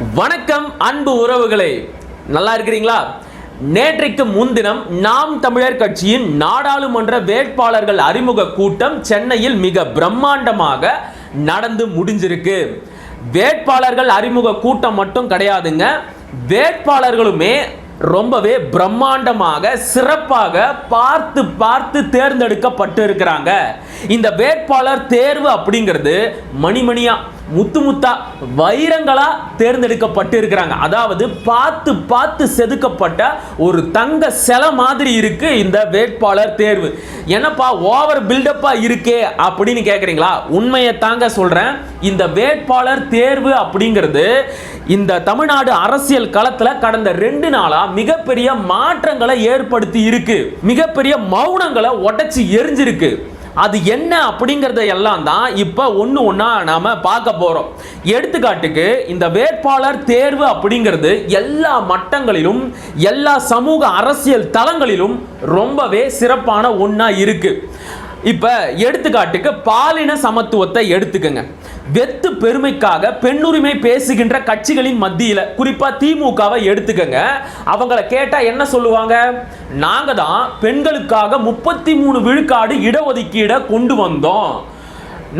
வணக்கம் அன்பு உறவுகளே. நல்லா இருக்கிறீங்களா? நேற்றைக்கு முன்தினம் நாம் தமிழர் கட்சியின் நாடாளுமன்ற வேட்பாளர்கள் அறிமுக கூட்டம் சென்னையில் மிக பிரம்மாண்டமாக நடந்து முடிஞ்சிருக்கு. வேட்பாளர்கள் அறிமுக கூட்டம் மட்டும் கிடையாதுங்க. வேட்பாளர்களுமே ரொம்பவே பிரம்மாண்டமாக சிறப்பாக பார்த்து பார்த்து தேர்ந்தெடுக்கப்பட்டு இருக்கிறாங்க இந்த வேட்பாளர் தேர்வு அப்படிங்கிறது மணிமணியா முத்து முத்தா வைரங்களா தேர்ந்தெடுக்கப்பட்டு இருக்கிறாங்க அதாவது பார்த்து பார்த்து செதுக்கப்பட்ட ஒரு தங்க சிலை மாதிரி இருக்கு இந்த வேட்பாளர் தேர்வு. என்னப்பா ஓவர் பில்டப்பா இருக்கே அப்படின்னு கேட்குறீங்களா உண்மையை தாங்க சொல்றேன். இந்த வேட்பாளர் தேர்வு அப்படிங்கிறது இந்த தமிழ்நாடு அரசியல் களத்தில் கடந்த ரெண்டு நாளாக மிகப்பெரிய மாற்றங்களை ஏற்படுத்தி இருக்கு. மிகப்பெரிய மௌனங்களை உடச்சி எரிஞ்சிருக்கு. அது என்ன அப்படிங்கிறத எல்லாம் தான் இப்போ ஒன்று ஒன்றா நாம் பார்க்க போகிறோம் எடுத்துக்காட்டுக்கு இந்த வேட்பாளர் தேர்வு அப்படிங்கிறது எல்லா மட்டங்களிலும் எல்லா சமூக அரசியல் தளங்களிலும் ரொம்பவே சிறப்பான ஒன்றா இருக்குது இப்போ எடுத்துக்காட்டுக்கு பாலின சமத்துவத்தை எடுத்துக்கங்க. வெத்து பெருமைக்காக பெண்ணுரிமை பேசுகின்ற கட்சிகளின் மத்தியில் குறிப்பாக திமுகவை எடுத்துக்கங்க. அவங்கள கேட்டால் என்ன சொல்லுவாங்க? நாங்கள் தான் பெண்களுக்காக முப்பத்தி மூணு விழுக்காடு இடஒதுக்கீடை கொண்டு வந்தோம்.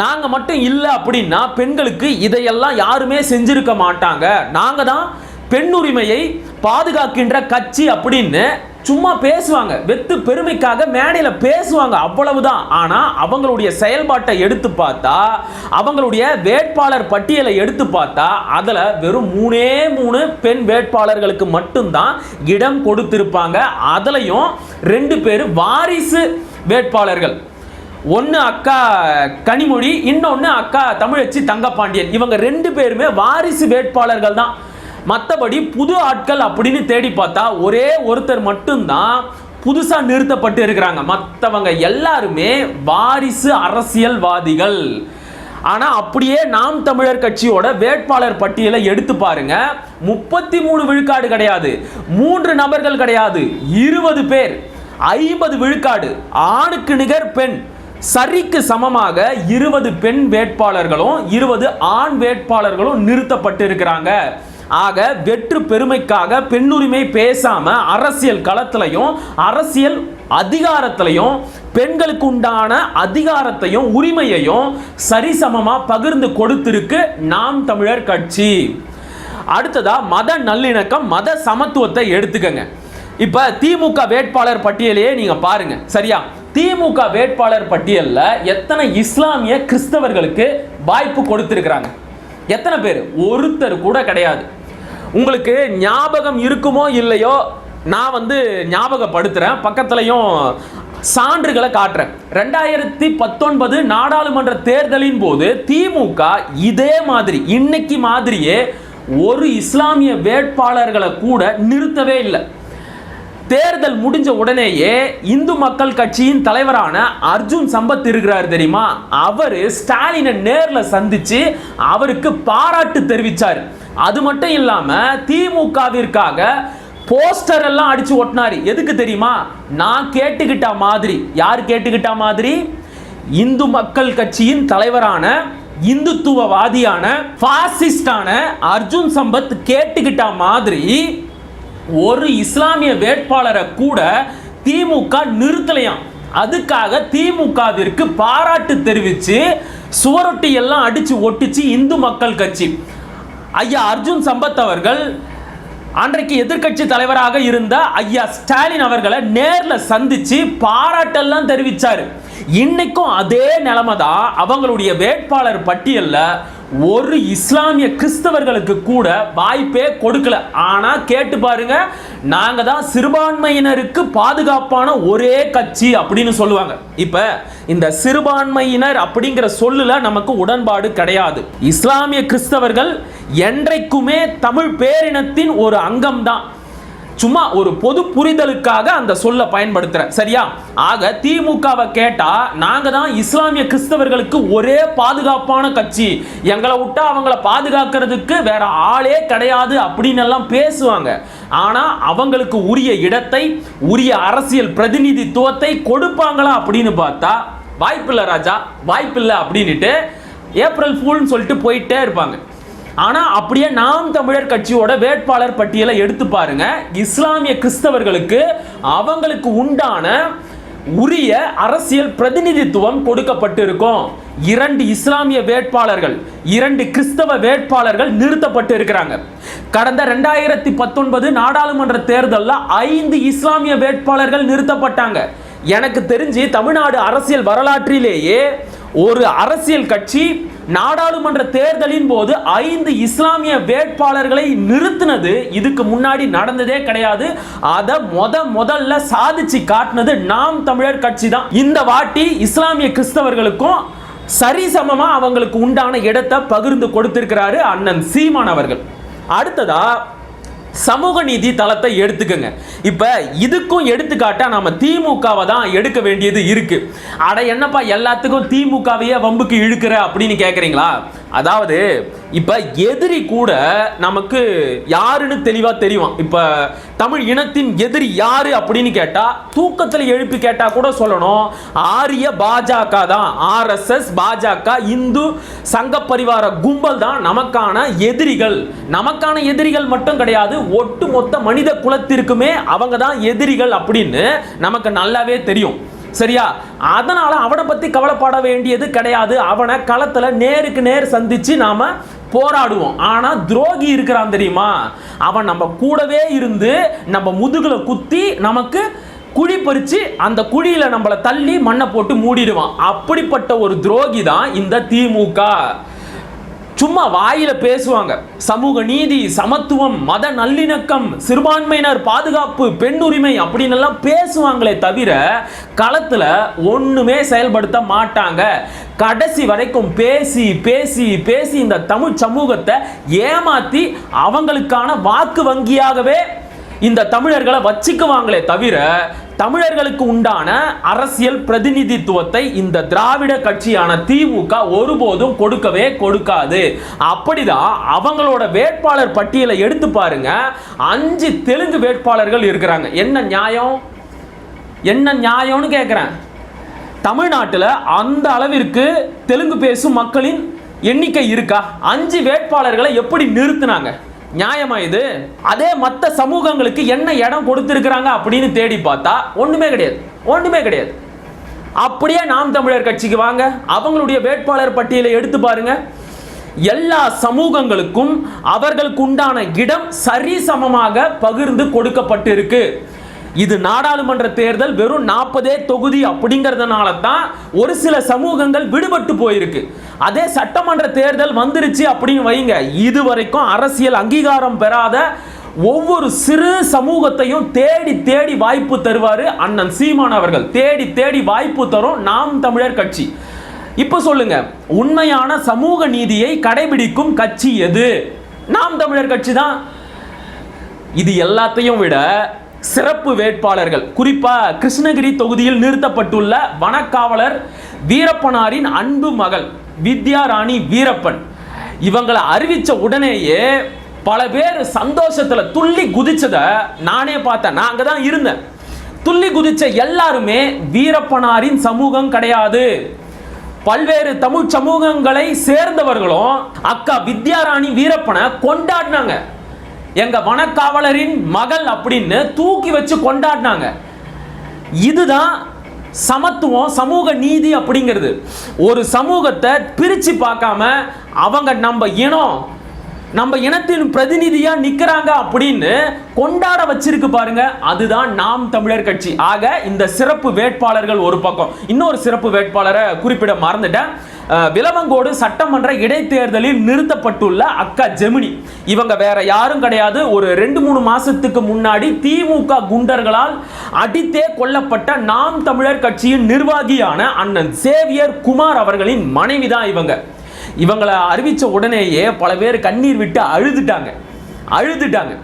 நாங்கள் மட்டும் இல்லை அப்படின்னா பெண்களுக்கு இதையெல்லாம் யாருமே செஞ்சிருக்க மாட்டாங்க. நாங்கள் தான் பெண்ணுரிமையை பாதுகாக்கின்ற கட்சி அப்படின்னு சும்மா பேசுவாங்க. வெத்து பெருமைக்காக மேடையில் பேசுவாங்க. அவ்வளவுதான். ஆனால் அவங்களுடைய செயல்பாட்டை எடுத்து பார்த்தா அவங்களுடைய வேட்பாளர் பட்டியலை எடுத்து பார்த்தா அதில் வெறும் மூணே மூணு பெண் வேட்பாளர்களுக்கு மட்டும்தான் இடம் கொடுத்திருப்பாங்க. அதுலேயும் ரெண்டு பேர் வாரிசு வேட்பாளர்கள். ஒன்று அக்கா கனிமொழி இன்னொன்று அக்கா தமிழச்சி தங்கப்பாண்டியன். இவங்க ரெண்டு பேருமே வாரிசு வேட்பாளர்கள் தான் மற்றபடி புது ஆட்கள் அப்படின்னு தேடி பார்த்தா ஒரே ஒருத்தர் மட்டும்தான் புதுசாக நிறுத்தப்பட்டு இருக்கிறாங்க. மற்றவங்க எல்லாருமே வாரிசு அரசியல்வாதிகள். ஆனால் அப்படியே நாம் தமிழர் கட்சியோட வேட்பாளர் பட்டியலை எடுத்து பாருங்க. முப்பத்தி மூணு விழுக்காடு கிடையாது. மூன்று நபர்கள் கிடையாது. இருபது பேர். ஐம்பது விழுக்காடு. ஆணுக்கு நிகர் பெண். சரிக்கு சமமாக இருபது பெண் வேட்பாளர்களும் இருபது ஆண் வேட்பாளர்களும் நிறுத்தப்பட்டு இருக்கிறாங்க. ஆக வெற்று பெருமைக்காக பெண்ணுரிமை பேசாம அரசியல் களத்திலையும் அரசியல் அதிகாரத்திலையும் பெண்களுக்கு உண்டான அதிகாரத்தையும் உரிமையையும் சரிசமமா பகிர்ந்து கொடுத்திருக்கு நாம் தமிழர் கட்சி. அடுத்ததா மத நல்லிணக்கம் மத சமத்துவத்தை எடுத்துக்கங்க. இப்ப திமுக வேட்பாளர் பட்டியலையே நீங்க பாருங்க சரியா? திமுக வேட்பாளர் பட்டியலில் எத்தனை இஸ்லாமிய கிறிஸ்தவர்களுக்கு வாய்ப்பு கொடுத்திருக்கிறாங்க? எத்தனை பேர்? ஒருத்தர் கூட கிடையாது. உங்களுக்கு ஞாபகம் இருக்குமோ இல்லையோ நான் வந்து ஞாபகப்படுத்துகிறேன் பக்கத்துலையும் சான்றுகளை காட்டுறேன். ரெண்டாயிரத்தி பத்தொன்பது நாடாளுமன்ற தேர்தலின் போது திமுக இதே மாதிரி இன்னைக்கு மாதிரியே ஒரு இஸ்லாமிய வேட்பாளர்களை கூட நிறுத்தவே இல்லை. தேர்தல் முடிஞ்ச உடனேயே இந்து மக்கள் கட்சியின் தலைவரான அர்ஜுன் சம்பத் இருக்கிறார் தெரியுமா? அவர் ஸ்டாலினை நேரில் சந்திச்சு அவருக்கு பாராட்டு தெரிவித்தார் அது மட்டும் இல்லாமல் திமுகவிற்காக போஸ்டர் எல்லாம் அடிச்சு ஒட்டினாரு. எதுக்கு தெரியுமா? நான் கேட்டுக்கிட்ட மாதிரி. யார் கேட்டுக்கிட்ட மாதிரி? இந்து மக்கள் கட்சியின் தலைவரான இந்துத்துவவாதியான பாசிஸ்டான அர்ஜுன் சம்பத் கேட்டுக்கிட்ட மாதிரி ஒரு இஸ்லாமிய வேட்பாளரை கூட திமுக நிறுத்தலையாம். அதுக்காக திமுகவிற்கு பாராட்டு தெரிவித்து சுவரொட்டி எல்லாம் அடித்து ஒட்டிச்சு இந்து மக்கள் கட்சி. ஐயா அர்ஜுன் சம்பத் அவர்கள் அன்றைக்கு எதிர்க்கட்சி தலைவராக இருந்த ஐயா ஸ்டாலின் அவர்களை நேரில் சந்திச்சு பாராட்டெல்லாம் தெரிவித்தார் இன்னைக்கும் அதே நிலைமை தான் அவங்களுடைய வேட்பாளர் பட்டியலில் ஒரு இஸ்லாமிய கிறிஸ்தவர்களுக்கு கூட வாய்ப்பே கொடுக்கல. ஆனா கேட்டு பாருங்க நாங்க தான் சிறுபான்மையினருக்கு பாதுகாப்பான ஒரே கட்சி அப்படின்னு சொல்லுவாங்க. இப்ப இந்த சிறுபான்மையினர் அப்படிங்கிற சொல்லுல நமக்கு உடன்பாடு கிடையாது. இஸ்லாமிய கிறிஸ்தவர்கள் என்றைக்குமே தமிழ் பேரினத்தின் ஒரு அங்கம் தான் சும்மா ஒரு பொது புரிதலுக்காக அந்த சொல்ல பயன்படுத்துறேன். சரியா? ஆக திமுகவை கேட்டா நாங்க தான் இஸ்லாமிய கிறிஸ்தவர்களுக்கு ஒரே பாதுகாப்பான கட்சி. எங்களை விட்டா அவங்கள பாதுகாக்கிறதுக்கு வேற ஆளே கிடையாது அப்படின்னு எல்லாம் பேசுவாங்க. ஆனா அவங்களுக்கு உரிய இடத்தை உரிய அரசியல் பிரதிநிதித்துவத்தை கொடுப்பாங்களா அப்படின்னு பார்த்தா வாய்ப்பில்லை ராஜா வாய்ப்பில்லை அப்படின்னுட்டு ஏப்ரல் ஃபூல்னு சொல்லிட்டு போயிட்டே இருப்பாங்க. ஆனா அப்படியே நாம் தமிழர் கட்சியோட வேட்பாளர் பட்டியலை எடுத்து பாருங்க. இஸ்லாமிய கிறிஸ்தவர்களுக்கு அவங்களுக்கு உண்டான உரிய அரசியல் பிரதிநிதித்துவம் கொடுக்கப்பட்டிருக்கும். இரண்டு இஸ்லாமிய வேட்பாளர்கள் இரண்டு கிறிஸ்தவ வேட்பாளர்கள் நிறுத்தப்பட்டு இருக்கிறாங்க கடந்த ரெண்டாயிரத்தி பத்தொன்பது நாடாளுமன்ற தேர்தலில் ஐந்து இஸ்லாமிய வேட்பாளர்கள் நிறுத்தப்பட்டாங்க. எனக்கு தெரிஞ்சு தமிழ்நாடு அரசியல் வரலாற்றிலேயே ஒரு அரசியல் கட்சி நாடாளுமன்ற தேர்தலின் போது ஐந்து இஸ்லாமிய வேட்பாளர்களை நிறுத்தினது இதுக்கு முன்னாடி நடந்ததே கிடையாது. அதை முத முதல்ல சாதிச்சு காட்டினது நாம் தமிழர் கட்சி தான். இந்த வாட்டி இஸ்லாமிய கிறிஸ்தவர்களுக்கும் சரிசமமா அவங்களுக்கு உண்டான இடத்தை பகிர்ந்து கொடுத்திருக்கிறாரு அண்ணன் சீமான் அவர்கள். அடுத்ததா சமூக நீதி தளத்தை எடுத்துக்கங்க. இப்போ இதுக்கும் எடுத்துக்காட்டா நம்ம திமுகவை தான் எடுக்க வேண்டியது இருக்கு. அட என்னப்பா எல்லாத்துக்கும் திமுகவையே வம்புக்கு இழுக்கிற அப்படின்னு கேட்குறீங்களா அதாவது இப்போ எதிரி கூட நமக்கு யாருன்னு தெளிவாக தெரியும். இப்போ தமிழ் இனத்தின் எதிரி யாரு அப்படின்னு கேட்டால் தூக்கத்தில் எழுப்பி கேட்டால் கூட சொல்லணும். ஆரிய பாஜக தான். ஆர்எஸ்எஸ் பாஜக இந்து சங்க பரிவார கும்பல் தான் நமக்கான எதிரிகள். நமக்கான எதிரிகள் மட்டும் கிடையாது ஒட்டு மொத்த மனித குலத்திற்குமே அவங்க தான் எதிரிகள் அப்படின்னு நமக்கு நல்லாவே தெரியும். சரியா? அதனால அவனை பத்தி கவலைப்பட வேண்டியது கிடையாது. அவனை களத்துல நேருக்கு நேர் சந்திச்சு நாம போராடுவோம். ஆனா துரோகி இருக்கிறான் தெரியுமா? அவன் நம்ம கூடவே இருந்து நம்ம முதுகுல குத்தி நமக்கு குழி பறிச்சு அந்த குழியில நம்மளை தள்ளி மண்ணை போட்டு மூடிடுவான். அப்படிப்பட்ட ஒரு துரோகி தான் இந்த திமுக. சும்மா வாயில பேசுவாங்க. சமூக நீதி சமத்துவம் மத நல்லிணக்கம் சிறுபான்மையினர் பாதுகாப்பு பெண் உரிமை அப்படின்னு எல்லாம் பேசுவாங்களே தவிர களத்துல ஒண்ணுமே செயல்படுத்த மாட்டாங்க. கடைசி வரைக்கும் பேசி பேசி பேசி இந்த தமிழ் சமூகத்தை ஏமாத்தி அவங்களுக்கான வாக்கு வங்கியாகவே இந்த தமிழர்களை வச்சுக்குவாங்களே தவிர தமிழர்களுக்கு உண்டான அரசியல் பிரதிநிதித்துவத்தை இந்த திராவிட கட்சியான திமுக ஒருபோதும் கொடுக்கவே கொடுக்காது. அப்படிதான் அவங்களோட வேட்பாளர் பட்டியலை எடுத்து பாருங்க. அஞ்சு தெலுங்கு வேட்பாளர்கள் இருக்கிறாங்க. என்ன நியாயம்? என்ன நியாயம்னு கேட்குறேன் தமிழ்நாட்டில் அந்த அளவிற்கு தெலுங்கு பேசும் மக்களின் எண்ணிக்கை இருக்கா? அஞ்சு வேட்பாளர்களை எப்படி நிறுத்தினாங்க? நியாயமா இது? அதே மற்ற சமூகங்களுக்கு என்ன இடம் கொடுத்திருக்கிறாங்க அப்படின்னு தேடி பார்த்தா ஒண்ணுமே கிடையாது. ஒண்ணுமே கிடையாது. அப்படியே நாம் தமிழர் கட்சிக்கு வாங்க. அவங்களுடைய வேட்பாளர் பட்டியலை எடுத்து பாருங்க. எல்லா சமூகங்களுக்கும் அவர்களுக்கு உண்டான இடம் சரிசமமாக பகிர்ந்து கொடுக்கப்பட்டிருக்கு. இது நாடாளுமன்ற தேர்தல் வெறும் நாற்பதே தொகுதி அப்படிங்கிறதுனால தான் ஒரு சில சமூகங்கள் விடுபட்டு போயிருக்கு. அதே சட்டமன்ற தேர்தல் வந்துருச்சு அப்படின்னு வைங்க. இதுவரைக்கும் அரசியல் அங்கீகாரம் பெறாத ஒவ்வொரு சிறு சமூகத்தையும் தேடி தேடி வாய்ப்பு தருவார் அண்ணன் சீமான் அவர்கள். தேடி தேடி வாய்ப்பு தரும் நாம் தமிழர் கட்சி. இப்போ சொல்லுங்க உண்மையான சமூக நீதியை கடைபிடிக்கும் கட்சி எது? நாம் தமிழர் கட்சி தான். இது எல்லாத்தையும் விட சிறப்பு வேட்பாளர்கள். குறிப்பா கிருஷ்ணகிரி தொகுதியில் நிறுத்தப்பட்டுள்ள வனக்காவலர் வீரப்பனாரின் அன்பு மகள் வித்யா ராணி வீரப்பன். இவங்களை அறிவித்த உடனேயே பல பேர் சந்தோஷத்தில் துள்ளி குதிச்சதை நானே பார்த்தேன். நான் அங்கே தான் இருந்தேன். துள்ளி குதிச்ச எல்லாருமே வீரப்பனாரின் சமூகம் கிடையாது. பல்வேறு தமிழ் சமூகங்களை சேர்ந்தவர்களும் அக்கா வித்யாராணி வீரப்பனை கொண்டாடினாங்க. எங்க வனக்காவலரின் மகள் அப்படின்னு தூக்கி வச்சு கொண்டாடினாங்க. இதுதான் சமத்துவம் சமூக நீதி அப்படிங்கிறது. ஒரு சமூகத்தை பிரித்து பார்க்காம அவங்க நம்ம இனம் நம்ம இனத்தின் பிரதிநிதியா நிக்கிறாங்க அப்படின்னு கொண்டாட வச்சிருக்கு பாருங்க. அதுதான் நாம் தமிழர் கட்சி. ஆக இந்த சிறப்பு வேட்பாளர்கள் ஒரு பக்கம். இன்னொரு சிறப்பு வேட்பாளரை குறிப்பிட மறந்துட்டேன். விலவங்கோடு சட்டமன்ற இடைத்தேர்தலில் நிறுத்தப்பட்டுள்ள அக்கா ஜெமினி. இவங்க வேற யாரும் கிடையாது. ஒரு ரெண்டு மூணு மாசத்துக்கு முன்னாடி திமுக குண்டர்களால் அடித்தே கொல்லப்பட்ட நாம் தமிழர் கட்சியின் நிர்வாகியான அண்ணன் சேவியர் குமார் அவர்களின் மனைவி தான் இவங்க. இவங்களை அறிவித்த உடனேயே பல பேர் கண்ணீர் விட்டு அழுதுட்டாங்க. அழுதுட்டாங்க.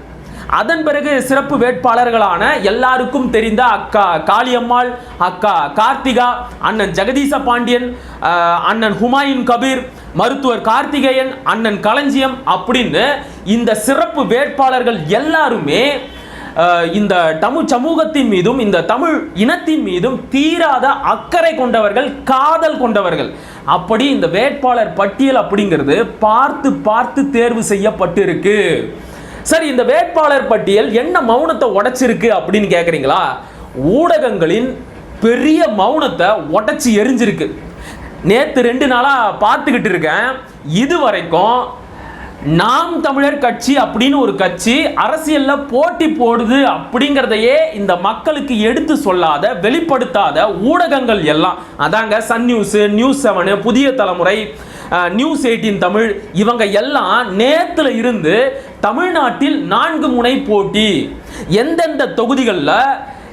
அதன் பிறகு சிறப்பு வேட்பாளர்களான எல்லாருக்கும் தெரிந்த அக்கா காளியம்மாள் அக்கா கார்த்திகா அண்ணன் ஜெகதீச பாண்டியன் அண்ணன் ஹுமாயூன் கபீர் மருத்துவர் கார்த்திகேயன் அண்ணன் களஞ்சியம் அப்படின்னு இந்த சிறப்பு வேட்பாளர்கள் எல்லாருமே இந்த தமிழ் சமூகத்தின் மீதும் இந்த தமிழ் இனத்தின் மீதும் தீராத அக்கறை கொண்டவர்கள் காதல் கொண்டவர்கள். அப்படி இந்த வேட்பாளர் பட்டியல் அப்படிங்கிறது பார்த்து பார்த்து தேர்வு செய்யப்பட்டிருக்கு. சரி இந்த வேட்பாளர் பட்டியல் என்ன மௌனத்தை உடைச்சிருக்கு அப்படின்னு கேட்குறீங்களா ஊடகங்களின் பெரிய மௌனத்தை உடைச்சி எரிஞ்சிருக்கு. நேற்று ரெண்டு நாளாக பார்த்துக்கிட்டு இருக்கேன். இது வரைக்கும் நாம் தமிழர் கட்சி அப்படின்னு ஒரு கட்சி அரசியலில் போட்டி போடுது அப்படிங்கிறதையே இந்த மக்களுக்கு எடுத்து சொல்லாத வெளிப்படுத்தாத ஊடகங்கள் எல்லாம். அதாங்க சன் நியூஸு நியூஸ் செவனு புதிய தலைமுறை நியூஸ் எயிட்டீன் தமிழ் இவங்க எல்லாம் நேத்துல இருந்து தமிழ்நாட்டில் நான்கு முனை போட்டி. எந்தெந்த தொகுதிகளில்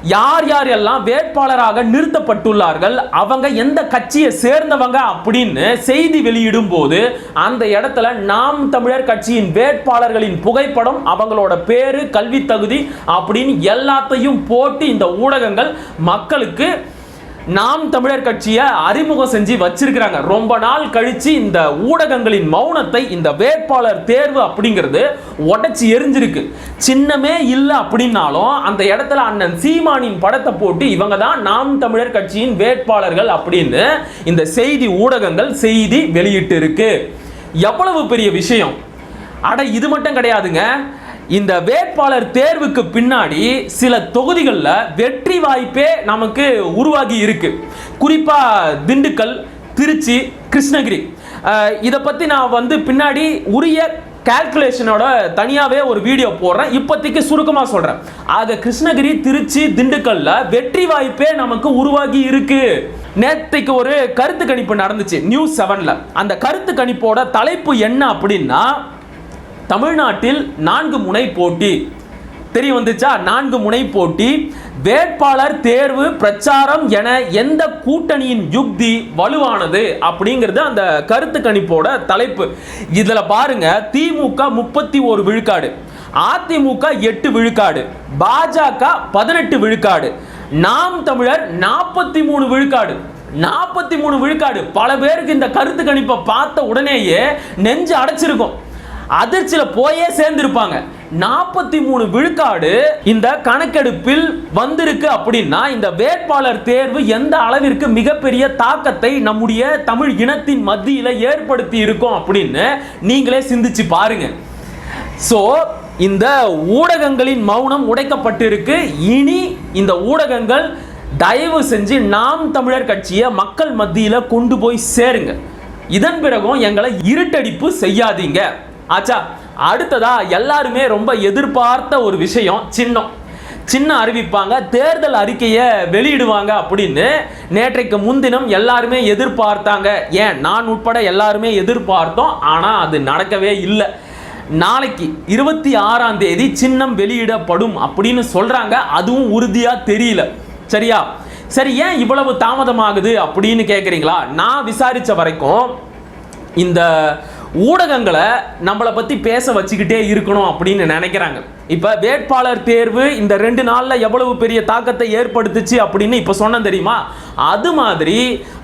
யார் யார் எல்லாம் வேட்பாளராக நிறுத்தப்பட்டுள்ளார்கள் அவங்க எந்த கட்சியை சேர்ந்தவங்க அப்படின்னு செய்தி வெளியிடும் போது அந்த இடத்துல நாம் தமிழர் கட்சியின் வேட்பாளர்களின் புகைப்படம் அவங்களோட பேரு கல்வி தகுதி அப்படின்னு எல்லாத்தையும் போட்டு இந்த ஊடகங்கள் மக்களுக்கு நாம் தமிழர் கட்சியை அறிமுகம் செஞ்சு வச்சிருக்கிறாங்க. ரொம்ப நாள் கழிச்சு இந்த ஊடகங்களின் மௌனத்தை இந்த வேட்பாளர் தேர்வு அப்படிங்கிறது உடச்சி எரிஞ்சிருக்கு. சின்னமே இல்லை அப்படின்னாலும் அந்த இடத்துல அண்ணன் சீமானின் படத்தை போட்டு இவங்க தான் நாம் தமிழர் கட்சியின் வேட்பாளர்கள் அப்படின்னு இந்த செய்தி ஊடகங்கள் செய்தி வெளியிட்டு இருக்கு. எவ்வளவு பெரிய விஷயம்? அட இது மட்டும் கிடையாதுங்க. இந்த வேட்பாளர் தேர்வுக்கு பின்னாடி சில தொகுதிகளில் வெற்றி வாய்ப்பே நமக்கு உருவாகி இருக்கு. குறிப்பாக திண்டுக்கல் திருச்சி கிருஷ்ணகிரி. இதை பற்றி நான் வந்து பின்னாடி உரிய கால்குலேஷனோட தனியாகவே ஒரு வீடியோ போடுறேன். இப்போதைக்கு சுருக்கமாக சொல்கிறேன் ஆக கிருஷ்ணகிரி திருச்சி திண்டுக்கல்ல வெற்றி வாய்ப்பே நமக்கு உருவாகி இருக்கு. நேத்தைக்கு ஒரு கருத்து கணிப்பு நடந்துச்சு நியூஸ் செவனில் அந்த கருத்து கணிப்போட தலைப்பு என்ன அப்படின்னா தமிழ்நாட்டில் நான்கு முனை போட்டி. தெரிய வந்துச்சா? நான்கு முனை போட்டி. வேட்பாளர் தேர்வு பிரச்சாரம் என எந்த கூட்டணியின் யுக்தி வலுவானது அப்படிங்கிறது அந்த கருத்து கணிப்போட தலைப்பு. இதில் பாருங்க திமுக முப்பத்தி ஒரு விழுக்காடு அதிமுக எட்டு விழுக்காடு பாஜக பதினெட்டு விழுக்காடு நாம் தமிழர் நாற்பத்தி மூணு விழுக்காடு நாற்பத்தி மூணு விழுக்காடு. பல பேருக்கு இந்த கருத்து கணிப்பை பார்த்த உடனேயே நெஞ்சு அடைச்சிருக்கும். அதிர்ச்சியில் போயே சேர்ந்திருப்பாங்க. நாற்பத்தி மூணு விழுக்காடு இந்த கணக்கெடுப்பில் வந்திருக்கு அப்படின்னா இந்த வேட்பாளர் தேர்வு எந்த அளவிற்கு மிகப்பெரிய தாக்கத்தை நம்முடைய தமிழ் இனத்தின் மத்தியில் ஏற்படுத்தி இருக்கும் அப்படின்னு நீங்களே சிந்திச்சு பாருங்க. ஸோ இந்த ஊடகங்களின் மௌனம் உடைக்கப்பட்டிருக்கு. இனி இந்த ஊடகங்கள் தயவு செஞ்சு நாம் தமிழர் கட்சியை மக்கள் மத்தியில் கொண்டு போய் சேருங்க. இதன் பிறகும் எங்களை இருட்டடிப்பு செய்யாதீங்க. ஆச்சா அடுத்ததா எல்லாருமே ரொம்ப எதிர்பார்த்த ஒரு விஷயம் சின்னம். சின்ன அறிவிப்பாங்க தேர்தல் அறிக்கையை வெளியிடுவாங்க அப்படின்னு நேற்றைக்கு முன்தினம் எல்லாருமே எதிர்பார்த்தாங்க. ஏன்? நான் உட்பட எல்லாருமே எதிர்பார்த்தோம் ஆனால் அது நடக்கவே இல்லை. நாளைக்கு இருபத்தி ஆறாம் தேதி சின்னம் வெளியிடப்படும் அப்படின்னு சொல்றாங்க. அதுவும் உறுதியா தெரியல. சரியா? சரி ஏன் இவ்வளவு தாமதமாகுது அப்படின்னு கேட்குறீங்களா நான் விசாரித்த வரைக்கும் இந்த ஊடகங்களை நம்மளை பற்றி பேச வச்சுக்கிட்டே இருக்கணும் அப்படின்னு நினைக்கிறாங்க. இப்போ வேட்பாளர் தேர்வு இந்த ரெண்டு நாளில் எவ்வளவு பெரிய தாக்கத்தை ஏற்படுத்துச்சு அப்படின்னு இப்போ சொன்னேன் தெரியுமா? அது மாதிரி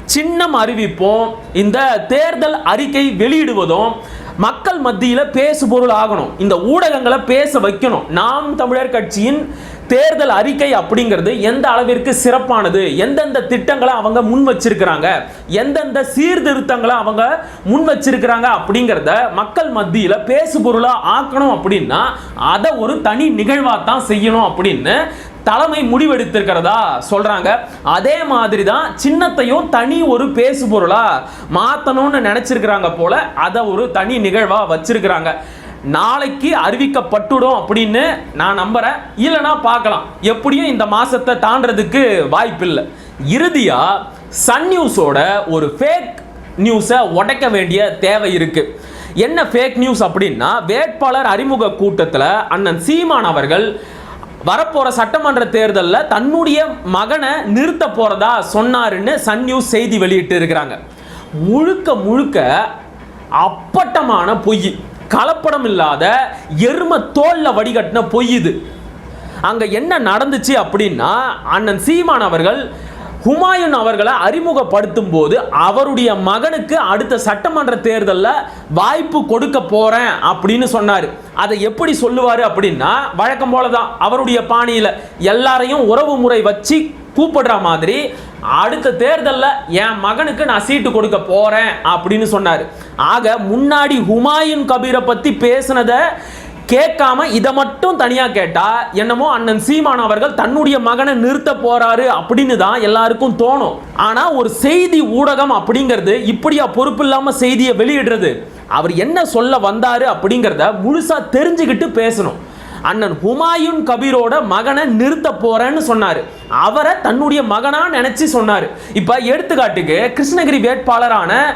சின்னம் அறிவிப்போம் இந்த தேர்தல் அறிக்கை வெளியிடுவதும் மக்கள் மத்தியில் பேசு பொருள் ஆகணும். இந்த ஊடகங்களை பேச வைக்கணும். நாம் தமிழர் கட்சியின் தேர்தல் அறிக்கை அப்படிங்கிறது எந்த அளவிற்கு சிறப்பானது? எந்தெந்த திட்டங்களை அவங்க முன் வச்சிருக்கிறாங்க? எந்தெந்த சீர்திருத்தங்களை அவங்க முன் வச்சிருக்கிறாங்க அப்படிங்கிறத மக்கள் மத்தியில் பேசு பொருளாக ஆக்கணும் அப்படின்னா அதை ஒரு தனி நிகழ்வாக தான் செய்யணும் அப்படின்னு தலைமை முடிவெடுத்திருக்கிறதா சொல்றாங்க. அதே மாதிரி தான் சின்னத்தையும் தனி ஒரு பேசு பொருளா மாத்தணும்னு நினைச்சிருக்கிறாங்க போல அதை ஒரு தனி நிகழ்வா வச்சிருக்கிறாங்க. நாளைக்கு அறிவிக்கப்பட்டுடும் அப்படின்னு நான் நம்புகிறேன் இல்லைன்னா பார்க்கலாம். எப்படியும் இந்த மாதத்தை தாண்டறதுக்கு வாய்ப்பில்லை. இறுதியாக சன் நியூஸோட ஒரு ஃபேக் நியூஸை உடைக்க வேண்டிய தேவை இருக்குது என்ன ஃபேக் நியூஸ் அப்படின்னா வேட்பாளர் அறிமுக கூட்டத்தில் அண்ணன் சீமான் அவர்கள் வரப்போகிற சட்டமன்ற தேர்தலில் தன்னுடைய மகனை நிறுத்த போகிறதா சொன்னாருன்னு சன் நியூஸ் செய்தி வெளியிட்டு இருக்கிறாங்க. முழுக்க முழுக்க அப்பட்டமான பொய். கலப்படம் இல்லாத எரும தோல்ல வடிகட்டின பொய் இது. அங்க என்ன நடந்துச்சு அப்படின்னா அண்ணன் சீமான் அவர்கள் ஹுமாயூன் அவர்களை அறிமுகப்படுத்தும் போது அவருடைய மகனுக்கு அடுத்த சட்டமன்ற தேர்தலில் வாய்ப்பு கொடுக்க போறேன் அப்படின்னு சொன்னார். அதை எப்படி சொல்லுவார் அப்படின்னா வழக்கம் போல தான் அவருடைய பாணியில் எல்லாரையும் உறவு முறை வச்சு கூப்பிடுற மாதிரி அடுத்த தேர்தலில் என் மகனுக்கு நான் சீட்டு கொடுக்க போகிறேன் அப்படின்னு சொன்னார். ஆக முன்னாடி ஹுமாயூன் கபீரை பற்றி பேசினதை கேட்காம இதை மட்டும் தனியாக கேட்டால் என்னமோ அண்ணன் சீமான் அவர்கள் தன்னுடைய மகனை நிறுத்த போறாரு அப்படின்னு தான் எல்லாருக்கும் தோணும். ஆனால் ஒரு செய்தி ஊடகம் அப்படிங்கிறது இப்படியா பொறுப்பு இல்லாமல் செய்தியை வெளியிடுறது? அவர் என்ன சொல்ல வந்தாரு அப்படிங்கிறத முழுசாக தெரிஞ்சுக்கிட்டு பேசணும். அண்ணன் ஹுமாயூன் கபீரோட மகனை நிறுத்த போறேன்னு சொன்னார். அவரை தன்னுடைய மகனா நினைச்சு சொன்னார். இப்போ எடுத்துக்காட்டுக்கு கிருஷ்ணகிரி வேட்பாளரான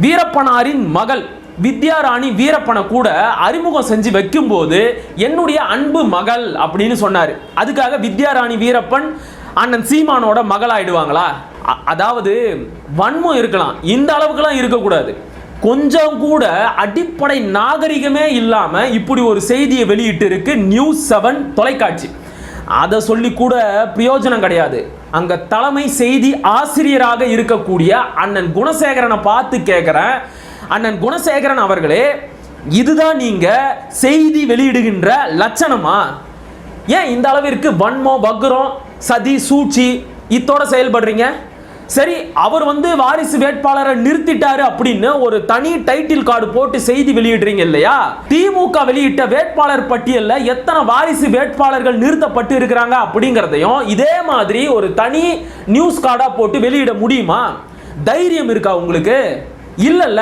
வீரப்பனாரின் மகள் வித்யாராணி வீரப்பனை கூட அறிமுகம் செஞ்சு வைக்கும்போது என்னுடைய அன்பு மகள் அப்படின்னு சொன்னார். அதுக்காக வித்யாராணி வீரப்பன் அண்ணன் சீமானோட மகள் ஆயிடுவாங்களா அ- அதாவது வன்மம் இருக்கலாம். இந்த அளவுக்குலாம் இருக்கக்கூடாது. கொஞ்சம் கூட அடிப்படை நாகரிகமே இல்லாமல் இப்படி ஒரு செய்தியை வெளியிட்டு இருக்கு நியூஸ் செவன் தொலைக்காட்சி. அதை சொல்லி கூட பிரயோஜனம் கிடையாது. அங்க தலைமை செய்தி ஆசிரியராக இருக்கக்கூடிய அண்ணன் குணசேகரனை பார்த்து கேட்குறேன் அண்ணன் குணசேகரன் அவர்களே இதுதான் நீங்க செய்தி வெளியிடுகின்ற லட்சணமா? ஏன் இந்த அளவிற்கு வன்மம் வக்ரம் சதி சூழ்ச்சி இத்தோட செயல்படுறீங்க? சரி அவர் வந்து வாரிசு வேட்பாளரை நிறுத்திட்டாரு அப்படின்னு ஒரு தனி டைட்டில் கார்டு போட்டு செய்தி வெளியிடுறீங்க இல்லையா? திமுக வெளியிட்ட வேட்பாளர் பட்டியல்ல எத்தனை வாரிசு வேட்பாளர்கள் நிறுத்தப்பட்டு இருக்கிறாங்க அப்படிங்கிறதையும் இதே மாதிரி ஒரு தனி நியூஸ் கார்டா போட்டு வெளியிட முடியுமா? தைரியம் இருக்கா உங்களுக்கு? இல்லைல்ல.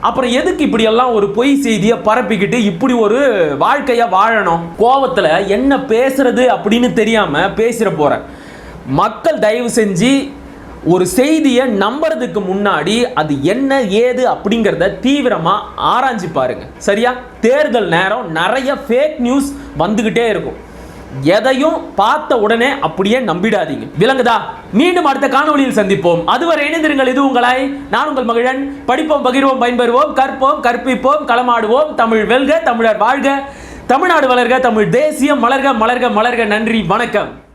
அப்புறம் எதுக்கு இப்படி எல்லாம் ஒரு பொய் செய்தியை பரப்பிக்கிட்டு இப்படி ஒரு வாழ்க்கைய வாழணும்? கோவத்துல என்ன பேசுறது அப்படின்னு தெரியாம பேசிட போகிறேன் மக்கள் தயவு செஞ்சு ஒரு செய்தியை நம்புறதுக்கு முன்னாடி அது என்ன ஏது அப்படிங்கிறத தீவிரமாக ஆராய்ஞ்சு பாருங்க. சரியா? தேர்தல் நேரம் நிறைய ஃபேக் நியூஸ் வந்துக்கிட்டே இருக்கும். எதையும் பார்த்த உடனே அப்படியே நம்பிடாதீங்க. விளங்குதா? மீண்டும் அடுத்த காணொளியில் சந்திப்போம். அதுவரை இணைந்திருங்கள். இது உங்களாய் நான் உங்கள் மகிழன். படிப்போம் பகிர்வோம் பயன்பெறுவோம் கற்போம் கற்பிப்போம் களமாடுவோம். தமிழ் வெல்க தமிழர் வாழ்க. தமிழ்நாடு வளர்க தமிழ் தேசியம் மலர்க மலர்க மலர்க. நன்றி வணக்கம்.